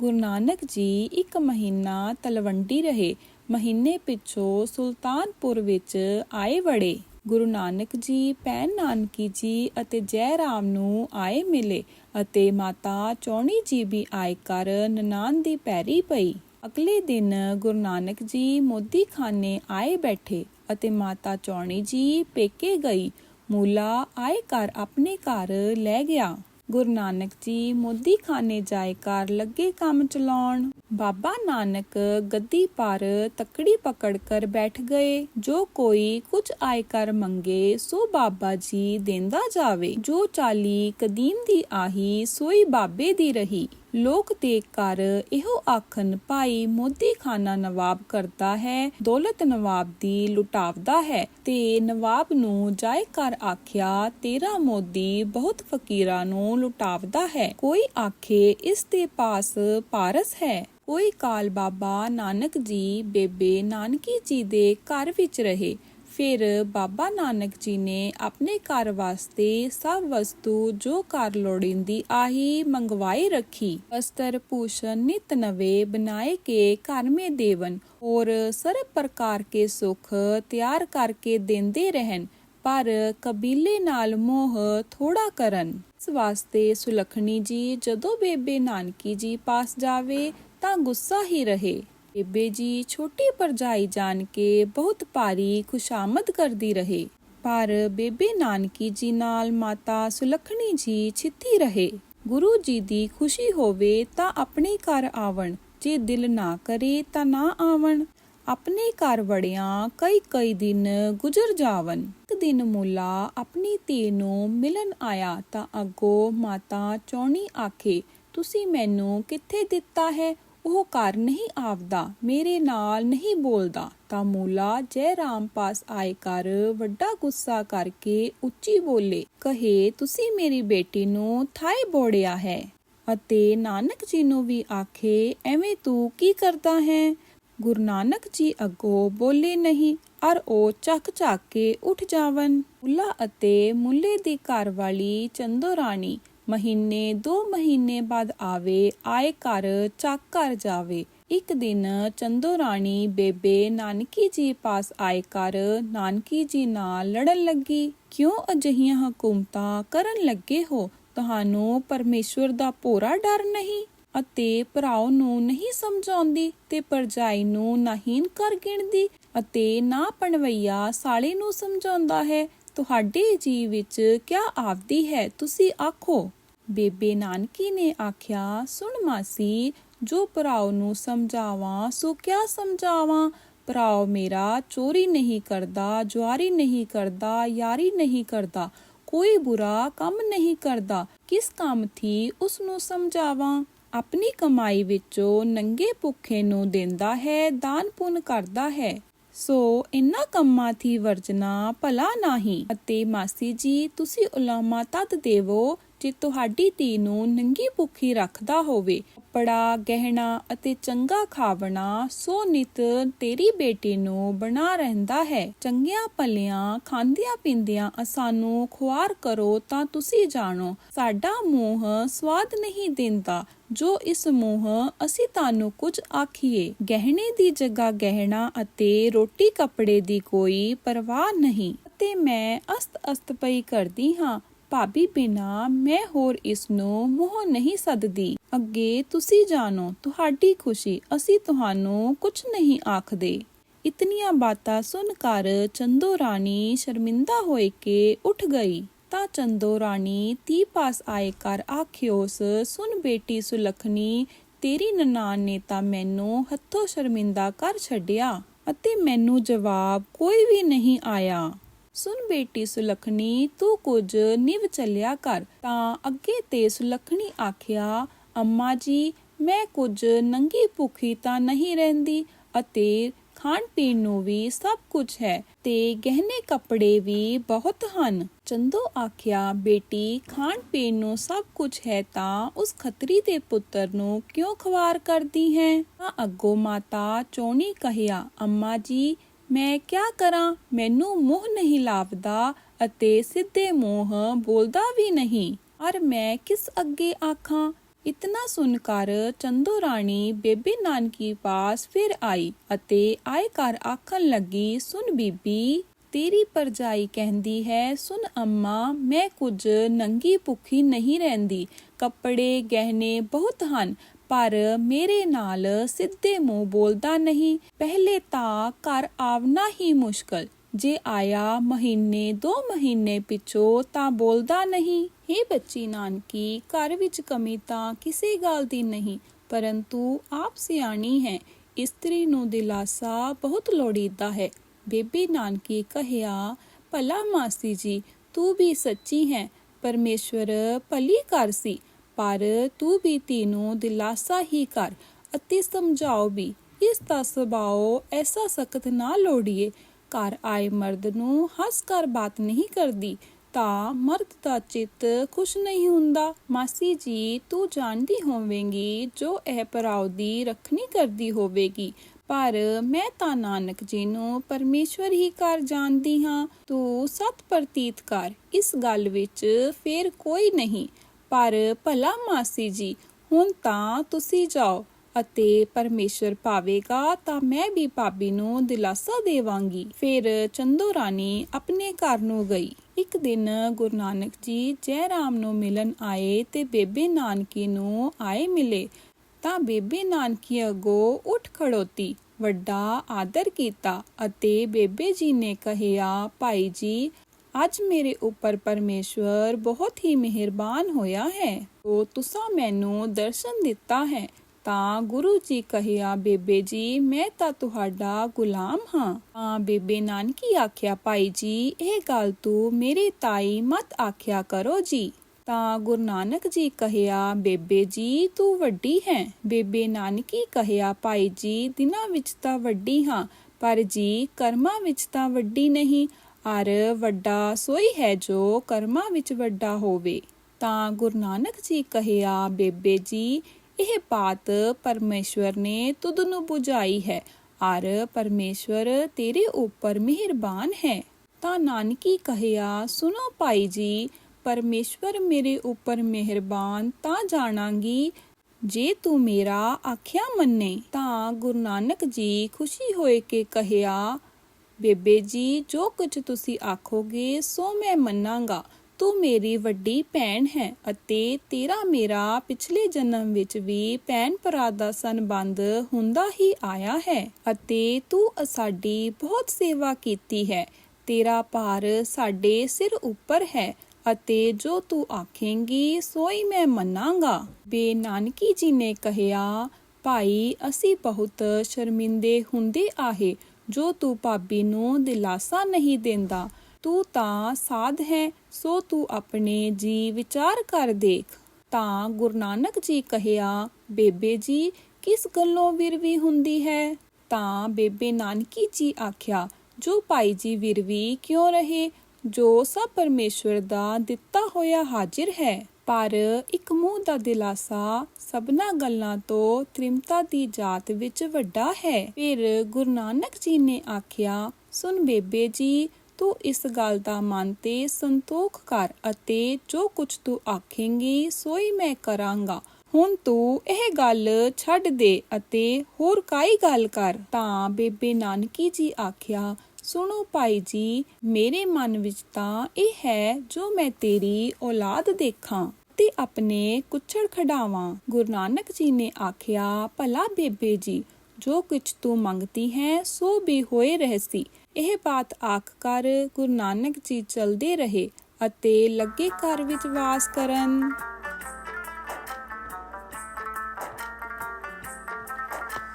ਗੁਰੂ ਨਾਨਕ ਜੀ ਇੱਕ ਮਹੀਨਾ ਤਲਵੰਡੀ ਰਹੇ। ਮਹੀਨੇ ਪਿੱਛੋਂ ਸੁਲਤਾਨਪੁਰ ਵਿੱਚ ਆਏ ਵੜੇ। ਗੁਰੂ ਨਾਨਕ ਜੀ, ਭੈਣ ਨਾਨਕੀ ਜੀ ਅਤੇ ਜੈ ਰਾਮ ਨੂੰ ਆਏ ਮਿਲੇ ਅਤੇ ਮਾਤਾ ਚੌਣੀ ਜੀ ਵੀ ਆਏ ਕਰ ਨਨਾਨ ਦੀ ਪੈਰੀ ਪਈ। ਅਗਲੇ ਦਿਨ ਗੁਰੂ ਨਾਨਕ ਜੀ ਮੋਦੀ ਖਾਨੇ ਆਏ ਬੈਠੇ ਅਤੇ ਮਾਤਾ ਚੌਣੀ ਜੀ ਪੇਕੇ ਗਈ। ਮੂਲਾ ਆਏ ਕਰ ਆਪਣੇ ਘਰ ਲੈ ਗਿਆ। ਗੁਰੂ ਨਾਨਕ ਜੀ ਮੋਦੀ ਖਾਨੇ ਜਾਏ ਕਰ ਲੱਗੇ ਕੰਮ ਚਲਾਉਣ। ਬਾਬਾ ਨਾਨਕ ਗੱਦੀ ਪਰ ਤਕੜੀ ਪਕੜ ਕਰ ਬੈਠ ਗਏ। ਜੋ ਕੋਈ ਕੁਝ ਆਏ ਕਰ ਮੰਗੇ, ਸੋ ਬਾਬਾ ਜੀ ਦੇਂਦਾ ਜਾਵੇ। ਜੋ ਚਾਲੀ ਕਦੀਮ ਦੀ ਆਹੀ, ਸੋਈ ਬਾਬੇ ਦੀ ਰਹੀ। ਲੋਕ ਦੇਖ ਕਰ ਇਹੋ ਆਖਣ, ਭਾਈ ਮੋਦੀ ਖਾਨਾ ਨਵਾਬ ਕਰਦਾ ਹੈ, ਦੌਲਤ ਨਵਾਬ ਦੀ ਲੁਟਾਵਦਾ ਹੈ। ਤੇ ਨਵਾਬ ਨੂੰ ਜਾਇ ਕਰ ਆਖਿਆ, ਤੇਰਾ ਮੋਦੀ ਬਹੁਤ ਫਕੀਰਾਂ ਨੂੰ ਲੁਟਾਵਦਾ ਹੈ। ਕੋਈ ਆਖੇ, ਇਸ ਦੇ ਪਾਸ ਪਾਰਸ ਹੈ। ਕੋਈ ਕਾਲ ਬਾਬਾ ਨਾਨਕ ਜੀ, ਬੇਬੇ ਨਾਨਕੀ ਜੀ ਦੇ ਘਰ ਵਿੱਚ ਰਹੇ। ਫਿਰ ਬਾਬਾ ਨਾਨਕ ਜੀ ਨੇ ਆਪਣੇ ਘਰ ਵਾਸਤੇ ਸਭ ਵਸਤੂ ਜੋ ਘਰ ਲੋੜੀਂਦੀ ਆਹੀ ਮੰਗਵਾਈ ਰੱਖੀ। ਵਸਤਰ, ਭੂਸ਼ਣ, ਨਿਤ ਨਵੇਂ ਬਣਾਏ ਕੇ ਘਰ ਮੇ ਦੇਵਨ, ਔਰ ਸਰਬ ਪ੍ਰਕਾਰ ਕੇ ਸੁਖ ਤਿਆਰ ਕਰਕੇ ਦਿੰਦੇ ਰਹਿਣ, ਪਰ ਕਬੀਲੇ ਨਾਲ ਮੋਹ ਥੋੜਾ ਕਰਨ। ਇਸ ਵਾਸਤੇ ਸੁਲਖਣੀ ਜੀ ਜਦੋਂ ਬੇਬੇ ਨਾਨਕੀ ਜੀ ਪਾਸ ਜਾਵੇ ਤਾਂ ਗੁੱਸਾ ਹੀ ਰਹੇ। ਬੇਬੇ ਜੀ ਛੋਟੀ ਪਰਜਾਈ ਜਾਣ ਕੇ ਬਹੁਤ ਭਾਰੀ ਖੁਸ਼ਾਮਦ ਕਰਦੀ ਰਹੇ। ਪਰ ਬੇਬੇ ਨਾਨਕੀ ਜੀ ਨਾਲ ਮਾਤਾ ਸੁਲਖਣੀ ਜੀ ਛਿੱਤੀ ਰਹੇ। ਗੁਰੂ ਜੀ ਦੀ ਖੁਸ਼ੀ ਹੋਵੇ ਤਾਂ ਆਪਣੇ ਘਰ ਆਵਣ, ਜੇ ਦਿਲ ਨਾ ਕਰੇ ਤਾਂ ਨਾ ਆਵਣ। ਆਪਣੇ ਘਰ ਵੜਿਆਂ ਕਈ ਕਈ ਦਿਨ ਗੁਜ਼ਰ ਜਾਵਨ ਇੱਕ ਦਿਨ ਮੁੱਲਾ ਆਪਣੀ ਧੀ ਨੂੰ ਮਿਲਣ ਆਇਆ ਤਾਂ ਅੱਗੋਂ ਮਾਤਾ ਚੌਣੀ ਆਖੇ, ਤੁਸੀਂ ਮੈਨੂੰ ਕਿੱਥੇ ਦਿੱਤਾ ਹੈ? ਉਹ ਘਰ ਨਹੀਂ ਆਵਦਾ, ਮੇਰੇ ਨਾਲ ਨਹੀਂ ਬੋਲਦਾ। ਤਾਂ ਮੂਲਾ ਜੈ ਰਾਮ ਪਾਸ ਆਏ ਕਰ ਵੱਡਾ ਗੁੱਸਾ ਕਰਕੇ ਉੱਚੀ ਬੋਲੇ, ਕਹੇ, ਤੁਸੀਂ ਮੇਰੀ ਬੇਟੀ ਨੂੰ ਥਾਏ ਬੋੜਿਆ ਹੈ? ਅਤੇ ਨਾਨਕ ਜੀ ਨੂੰ ਵੀ ਆਖੇ, ਐਵੇਂ ਤੂੰ ਕੀ ਕਰਦਾ ਹੈ? ਗੁਰੂ ਨਾਨਕ ਜੀ ਅੱਗੋਂ ਬੋਲੇ ਨਹੀਂ, ਅਰ ਉਹ ਚੱਕ ਚੱਕ ਕੇ ਉੱਠ ਜਾਵਨ ਮੁੱਲਾ ਅਤੇ ਮੁੱਲੇ ਦੀ ਘਰ ਵਾਲੀ ਚੰਦੋ ਰਾਣੀ ਮਹੀਨੇ, ਦੋ ਮਹੀਨੇ ਬਾਅਦ ਆਵੇ, ਆਏ ਘਰ, ਚੱਕ ਕਰ ਜਾਵੇ। ਇੱਕ ਦਿਨ ਚੰਦੋ ਰਾਣੀ ਬੇਬੇ ਨਾਨਕੀ ਜੀ ਪਾਸ ਆਏ ਕਰ ਨਾਨਕੀ ਜੀ ਨਾਲ ਲੜਨ ਲੱਗੀ। ਕਿਉਂ ਅਜਿਹੀਆਂ ਹਕੂਮਤਾਂ ਕਰਨ ਲੱਗੇ ਹੋ? ਤੁਹਾਨੂੰ ਪਰਮੇਸ਼ਵਰ ਦਾ ਪੂਰਾ ਡਰ ਨਹੀਂ? ਅਤੇ ਭਰਾਉ ਨੂੰ ਨਹੀਂ ਸਮਝਾਉਂਦੀ ਤੇ ਪਰਜਾਈ ਨੂੰ ਨਾਹੀਨ ਕਰ ਗਿਣਦੀ ਅਤੇ ਨਾ ਪਣਵਈਆ ਸਾਲੇ ਨੂੰ ਸਮਝਾਉਂਦਾ ਹੈ, ਤੁਹਾਡੇ ਜੀ ਵਿੱਚ ਕਿਆ ਆਵਦੀ ਹੈ, ਤੁਸੀਂ ਆਖੋ। ਬੇਬੇ ਨਾਨਕੀ ਨੇ ਆਖਿਆ, ਸੁਣ ਮਾਸੀ, ਜੋ ਭਰਾਉ ਨੂੰ ਸਮਝਾਵਾਂ, ਸੋ ਕਿਆ ਸਮਝਾਵਾਂ? ਭਰਾਉ ਮੇਰਾ ਚੋਰੀ ਨਹੀਂ ਕਰਦਾ, ਜੁਆਰੀ ਨਹੀਂ ਕਰਦਾ, ਯਾਰੀ ਨਹੀਂ ਕਰਦਾ, ਕੋਈ ਬੁਰਾ ਕੰਮ ਨਹੀਂ ਕਰਦਾ। ਕਿਸ ਕੰਮ ਥੀ ਉਸ ਨੂੰ ਸਮਝਾਵਾਂ? ਆਪਣੀ ਕਮਾਈ ਵਿੱਚੋਂ ਨੰਗੇ ਭੁੱਖੇ ਨੂੰ ਦਿੰਦਾ ਹੈ, ਦਾਨ ਪੁੰਨ ਕਰਦਾ ਹੈ। ਸੋ ਇਨ੍ਹਾਂ ਕੰਮਾਂ ਥੀ ਵਰਜਨਾ ਭਲਾ ਨਹੀਂ। ਅਤੇ ਮਾਸੀ ਜੀ, ਤੁਸੀਂ ਉਲਾਮਾ ਤਦ ਦੇਵੋ ਜੇ ਤੁਹਾਡੀ ਧੀ ਨੂੰ ਨੰਗੀ ਭੁੱਖੀ ਰੱਖਦਾ ਹੋਵੇ, ਕੱਪੜਾ, ਗਹਿਣਾ ਅਤੇ ਚੰਗਾ ਖਾਵਣਾ, ਸੋ ਨਿਤ ਤੇਰੀ ਬੇਟੀ ਨੂੰ ਬਣਾ ਰਹਿੰਦਾ ਹੈ। ਚੰਗੀਆਂ ਪੱਲਿਆਂ ਖਾਂਦਿਆਂ ਪੀਂਦਿਆਂ ਸਾਨੂੰ ਖੁਆਰ ਕਰੋ ਤਾਂ ਤੁਸੀਂ ਜਾਣੋ, ਸਾਡਾ ਮੂੰਹ ਸਵਾਦ ਨਹੀਂ ਦਿੰਦਾ। ਜੋ ਇਸ ਮੂੰਹ ਅਸੀਂ ਤੁਹਾਨੂੰ ਕੁਝ ਆਖੀਏ, ਗਹਿਣੇ ਦੀ ਜਗ੍ਹਾ ਗਹਿਣਾ ਅਤੇ ਰੋਟੀ ਕੱਪੜੇ ਦੀ ਕੋਈ ਪਰਵਾਹ ਨਹੀਂ। ਅਤੇ ਮੈਂ ਅਸਤ ਅਸਤ ਪਈ ਕਰਦੀ ਹਾਂ। ਭਾਬੀ ਬਿਨਾ ਮੈਂ ਹੋਰ ਇਸ ਨੂੰ ਮੋਹ ਨਹੀਂ ਸੱਦਦੀ। ਅੱਗੇ ਤੁਸੀਂ ਜਾਣੋ, ਤੁਹਾਡੀ ਖੁਸ਼ੀ ਅਸੀਂ ਤੁਹਾਨੂੰ ਕੁਝ ਨਹੀਂ ਆਖਦੇ। ਇਤਨੀਆਂ ਬਾਤਾਂ ਸੁਣ ਕਰ ਚੰਦੋ ਰਾਣੀ ਸ਼ਰਮਿੰਦਾ ਹੋਏ ਕੇ ਉੱਠ ਗਈ। ਤਾਂ ਚੰਦੋ ਰਾਣੀ ਤੀ ਪਾਸ ਆਏ ਕਰ ਆਖਿਓਸ ਸੁਣ ਬੇਟੀ ਸੁਲਖਣੀ, ਤੇਰੀ ਨਨਾਣ ਨੇ ਤਾਂ ਮੈਨੂੰ ਹੱਥੋਂ ਸ਼ਰਮਿੰਦਾ ਕਰ ਛੱਡਿਆ ਅਤੇ ਮੈਨੂੰ ਜਵਾਬ ਕੋਈ ਵੀ ਨਹੀਂ ਆਇਆ। ਸੁਣ ਬੇਟੀ ਸੁਲਖਣੀ, ਤੂੰ ਕੁਝ ਨਿਵ ਚੱਲਿਆ ਕਰ। ਤਾਂ ਅੱਗੇ ਤੇ ਸੁਲਖਣੀ ਆਖਿਆ, ਅੰਮਾ ਜੀ, ਮੈਂ ਕੁਝ ਨੰਗੀ ਭੁੱਖੀ ਤਾਂ ਨਹੀਂ ਰਹਿੰਦੀ ਅਤੇ ਖਾਣ ਪੀਣ ਨੂੰ ਵੀ ਸਭ ਕੁਝ ਹੈ ਤੇ ਗਹਿਣੇ ਕੱਪੜੇ ਵੀ ਬਹੁਤ ਹਨ। ਚੰਦੋ ਆਖਿਆ, ਬੇਟੀ, ਖਾਣ ਪੀਣ ਨੂੰ ਸਭ ਕੁਝ ਹੈ ਤਾਂ ਉਸ ਖੱਤਰੀ ਦੇ ਪੁੱਤਰ ਨੂੰ ਕਿਉਂ ਖਵਾਰ ਕਰਦੀ ਹੈ? ਤਾਂ ਅੱਗੋ ਮਾਤਾ ਚੋਣੀ ਕਹਿਆ, ਅੰਮਾ ਜੀ ਮੈਂ ਕਿਆ ਕਰਾਂ? ਮੈਨੂੰ ਮੂੰਹ ਨਹੀਂ ਲਾਵਦਾ ਅਤੇ ਸਿੱਧੇ ਮੂੰਹ ਬੋਲਦਾ ਵੀ ਨਹੀਂ। ਅਰ ਮੈਂ ਕਿਸ ਅੱਗੇ ਆਖਾਂ? ਇਤਨਾ ਸੁਣ ਕਰ ਚੰਦੋ ਰਾਣੀ ਬੇਬੇ ਨਾਨਕੀ ਪਾਸ ਫਿਰ ਆਈ ਅਤੇ ਆਏ ਕਰ ਆਖਣ ਲੱਗੀ, ਸੁਣ ਬੀਬੀ, ਤੇਰੀ ਪਰਜਾਈ ਕਹਿੰਦੀ ਹੈ, ਸੁਣ ਅੰਮਾ, ਮੈਂ ਕੁਝ ਨੰਗੀ ਭੁੱਖੀ ਨਹੀਂ ਰਹਿੰਦੀ। ਕੱਪੜੇ ਗਹਿਣੇ ਬਹੁਤ ਹਨ ਪਰ ਮੇਰੇ ਨਾਲ ਸਿੱਧੇ ਮੂੰਹ ਬੋਲਦਾ ਨਹੀਂ। ਪਹਿਲੇ ਤਾਂ ਘਰ ਆਵਣਾ ਹੀ ਮੁਸ਼ਕਲ। ਜੇ ਆਇਆ ਮਹੀਨੇ, ਦੋ ਮਹੀਨੇ ਪਿਛੋ ਤਾਂ ਬੋਲਦਾ ਨਹੀਂ। हे ਬੱਚੀ ਨਾਨਕੀ, ਘਰ ਵਿੱਚ ਕਮੀ ਤਾਂ ਕਿਸੇ ਗੱਲ ਦੀ ਨਹੀਂ, ਪਰੰਤੂ ਆਪ ਸਿਆਣੀ ਹੈ। ਇਸਤਰੀ ਨੂੰ ਦਿਲਾਸਾ ਬਹੁਤ ਲੋੜੀਦਾ ਹੈ। ਬੇਬੀ ਨਾਨਕੀ ਕਹਿਆ, ਭਲਾ ਮਾਸੀ ਜੀ, ਤੂੰ ਵੀ ਸੱਚੀ ਹੈ। ਪਰਮੇਸ਼ਵਰ ਭਲੀ ਕਰ ਸੀ। ਪਰ ਤੂੰ ਵੀ ਧੀ ਨੂੰ ਦਿਲਾਸਾ ਹੀ ਕਰ ਅਤੇ ਸਮਝਾਓ ਵੀ, ਇਸ ਦਾ ਸੁਭਾਅ ਐਸਾ ਸਖਤ ਨਾ ਲੋੜੀਏ। ਘਰ ਆਏ ਮਰਦ ਨੂੰ ਹੱਸ ਕਰ ਬਾਤ ਨਹੀਂ ਕਰਦੀ, ਤਾਂ ਮਰਦ ਦਾ ਚਿੱਤ ਖੁਸ਼ ਨਹੀਂ ਹੁੰਦਾ। ਮਾਸੀ ਜੀ, ਤੂੰ ਜਾਣਦੀ ਹੋਵੇਂਗੀ ਜੋ ਇਹ ਭਰਾਉ ਦੀ ਰੱਖਣੀ ਕਰਦੀ ਹੋਵੇਗੀ। ਪਰ ਮੈਂ ਤਾਂ ਨਾਨਕ ਜੀ ਨੂੰ ਪਰਮੇਸ਼ਵਰ ਹੀ ਕਰ ਜਾਣਦੀ ਹਾਂ। ਤੂੰ ਸਤ ਪ੍ਰਤੀਤ ਕਰ, ਇਸ ਗੱਲ ਵਿੱਚ ਫੇਰ ਕੋਈ ਨਹੀਂ। ਪਰ ਭਲਾ ਮਾਸੀ ਜੀ, ਹੁਣ ਤਾਂ ਤੁਸੀਂ ਜਾਓ ਅਤੇ ਪਰਮੇਸ਼ਰ ਪਾਵੇਗਾ ਤਾਂ ਮੈਂ ਵੀ ਭਾਬੀ ਨੂੰ ਦਿਲਾਸਾ ਦੇਵਾਂਗੀ। ਫਿਰ ਚੰਦੋ ਰਾਣੀ ਆਪਣੇ ਘਰ ਨੂੰ ਗਈ। ਇੱਕ ਦਿਨ ਗੁਰੂ ਨਾਨਕ ਜੀ ਜੈ ਰਾਮ ਨੂੰ ਮਿਲਣ ਆਏ ਤੇ ਬੇਬੇ ਨਾਨਕੀ ਨੂੰ ਆਏ ਮਿਲੇ। ਤਾਂ ਬੇਬੇ ਨਾਨਕੀ ਅੱਗੋਂ ਉੱਠ ਖੜੋਤੀ, ਵੱਡਾ ਆਦਰ ਕੀਤਾ ਅਤੇ ਬੇਬੇ ਜੀ ਨੇ ਕਹਿਆ ਭਾਈ ਜੀ ਅੱਜ ਮੇਰੇ ਉੱਪਰ ਪਰਮੇਸ਼ਵਰ ਬਹੁਤ ਹੀ ਮਿਹਰਬਾਨ ਹੋਇਆ ਹੈ। ਉਹ ਤੁਸੀਂ ਮੈਨੂੰ ਦਰਸ਼ਨ ਦਿੱਤਾ ਹੈ, ਤਾਂ ਗੁਰੂ ਜੀ ਕਹਿਆ, ਬੇਬੇ ਜੀ, ਮੈਂ ਤਾਂ ਤੁਹਾਡਾ ਗੁਲਾਮ ਹਾਂ। ਤਾਂ ਬੇਬੇ ਨਾਨਕੀ ਆਖਿਆ, ਭਾਈ ਜੀ, ਇਹ ਗੱਲ ਤੂੰ ਮੇਰੀ ਤਾਈ ਮਤ ਆਖਿਆ ਕਰੋ ਜੀ। ਤਾਂ ਗੁਰੂ ਨਾਨਕ ਜੀ ਕਹਿਆ, ਬੇਬੇ ਜੀ, ਤੂੰ ਵੱਡੀ ਹੈ। ਬੇਬੇ ਨਾਨਕੀ ਕਹਿਆ, ਭਾਈ ਜੀ, ਦਿਨਾਂ ਵਿੱਚ ਤਾਂ ਵੱਡੀ ਹਾਂ, ਪਰ ਜੀ, ਕਰਮਾਂ ਵਿੱਚ ਤਾਂ ਵੱਡੀ ਨਹੀਂ ਅਰ ਵੱਡਾ ਸੋਈ ਹੈ ਜੋ ਕਰਮਾਂ ਵਿੱਚ ਵੱਡਾ ਹੋਵੇ, ਤਾਂ ਗੁਰੂ ਨਾਨਕ ਜੀ ਕਹਿਆ, ਬੇਬੇ ਜੀ, ਇਹ ਬਾਤ ਪਰਮੇਸ਼ਵਰ ਨੇ ਤੁਧ ਨੂੰ 부ਝਾਈ ਹੈ। ਅਰ ਪਰਮੇਸ਼ਵਰ, ਤੇਰੇ ਉੱਪਰ ਮਿਹਰਬਾਨ ਹੈ। ਤਾਂ ਨਾਨਕੀ ਕਹਿਆ ਸੁਨੋ ਭਾਈ ਜੀ, ਪਰਮੇਸ਼ਵਰ ਮੇਰੇ ਉੱਪਰ ਮਿਹਰਬਾਨ ਤਾਂ ਜਾਣਾਂਗੀ, ਜੇ ਤੂੰ ਮੇਰਾ ਆਖਿਆ ਮੰਨੇ, ਤਾਂ ਗੁਰੂ ਨਾਨਕ ਜੀ ਖੁਸ਼ੀ ਹੋਏ ਕੇ ਕਹਿਆ ਬੇਬੇ ਜੀ, ਜੋ ਕੁਝ ਤੁਸੀਂ ਆਖੋਗੇ, ਸੋ ਮੈਂ ਮੰਨਾਂਗਾ, ਤੂੰ ਮੇਰੀ ਵੱਡੀ ਭੈਣ ਹੈ ਅਤੇ ਤੇਰਾ ਮੇਰਾ ਪਿਛਲੇ ਜਨਮ ਵਿੱਚ ਵੀ ਭੈਣ ਭਰਾ ਦਾ ਸੰਬੰਧ ਹੁੰਦਾ ਹੀ ਆਇਆ ਹੈ ਅਤੇ ਤੂੰ ਸਾਡੀ ਬਹੁਤ ਸੇਵਾ ਕੀਤੀ ਹੈ। ਤੇਰਾ ਭਾਰ ਸਾਡੇ ਸਿਰ ਉੱਪਰ ਹੈ ਅਤੇ ਜੋ ਤੂੰ ਆਖੇਂਗੀ, ਸੋਈ ਮੈਂ ਮੰਨਾਂਗਾ। ਬੇਨਾਨਕੀ ਜੀ ਨੇ ਕਹਿਆ ਭਾਈ, ਅਸੀਂ ਬਹੁਤ ਸ਼ਰਮਿੰਦੇ ਹੁੰਦੇ ਆਹੇ ਜੋ ਤੂੰ ਭਾਬੀ ਨੂੰ ਦਿਲਾਸਾ ਨਹੀਂ ਦਿੰਦਾ, ਤੂੰ ਤਾਂ ਸਾਧ ਹੈ, ਸੋ ਤੂੰ ਆਪਣੇ ਜੀ ਵਿਚਾਰ ਕਰ ਦੇਖ। ਤਾਂ ਗੁਰੂ ਨਾਨਕ ਜੀ ਕਹਿਆ, ਬੇਬੇ ਜੀ, ਕਿਸ ਗੱਲੋਂ ਵਿਰਵੀ ਹੁੰਦੀ ਹੈ? ਤਾਂ ਬੇਬੇ ਨਾਨਕੀ ਜੀ ਆਖਿਆ, ਜੋ ਭਾਈ ਜੀ ਵਿਰਵੀ ਕਿਉਂ ਰਹੇ? ਜੋ ਸਭ ਪਰਮੇਸ਼ਵਰ ਦਾ ਦਿੱਤਾ ਹੋਇਆ ਹਾਜ਼ਰ ਹੈ। ਪਰ ਇੱਕ ਮੂੰਹ ਦਾ ਦਿਲਾਸਾ ਸਭਨਾ ਗੱਲਾਂ ਤੋਂ ਤ੍ਰਿਮਤਾ ਦੀ ਜਾਤ ਵਿੱਚ ਵੱਡਾ ਹੈ। ਫਿਰ ਗੁਰੂ ਨਾਨਕ ਜੀ ਨੇ ਆਖਿਆ, ਸੁਣ ਬੇਬੇ ਜੀ, ਤੂੰ ਇਸ ਗੱਲ ਦਾ ਮਨ ਤੇ ਸੰਤੋਖ ਕਰ ਅਤੇ ਜੋ ਕੁਝ ਤੂੰ ਆਖੇਂਗੀ, ਸੋਈ ਮੈਂ ਕਰਾਂਗਾ। ਹੁਣ ਤੂੰ ਇਹ ਗੱਲ ਛੱਡ ਦੇ ਅਤੇ ਹੋਰ ਕਾਈ ਗੱਲ ਕਰ? ਤਾਂ ਬੇਬੇ ਨਾਨਕੀ ਜੀ ਆਖਿਆ, ਸੁਣੋ ਭਾਈ ਜੀ, ਮੇਰੇ ਮਨ ਵਿੱਚ ਤਾਂ ਇਹ ਹੈ, ਜੋ ਮੈਂ ਤੇਰੀ ਔਲਾਦ ਦੇਖਾਂ। ਤੇ ਆਪਣੇ ਕੁੱਛੜ ਖਡਾਵਾਂ ਗੁਰੂ ਨਾਨਕ ਜੀ ਨੇ ਆਖਿਆ, ਭਲਾ ਬੇਬੇ ਜੀ, ਜੋ ਕੁਛ ਤੂੰ ਮੰਗਤੀ ਹੈ, ਸੋ ਵੀ ਹੋਏ ਰਹਸੀ। ਇਹ ਬਾਤ ਆਖ ਕਰ ਗੁਰੂ ਨਾਨਕ ਜੀ ਚਲਦੇ ਰਹੇ ਅਤੇ ਲੱਗੇ ਘਰ ਵਿੱਚ ਵਾਸ ਕਰਨ।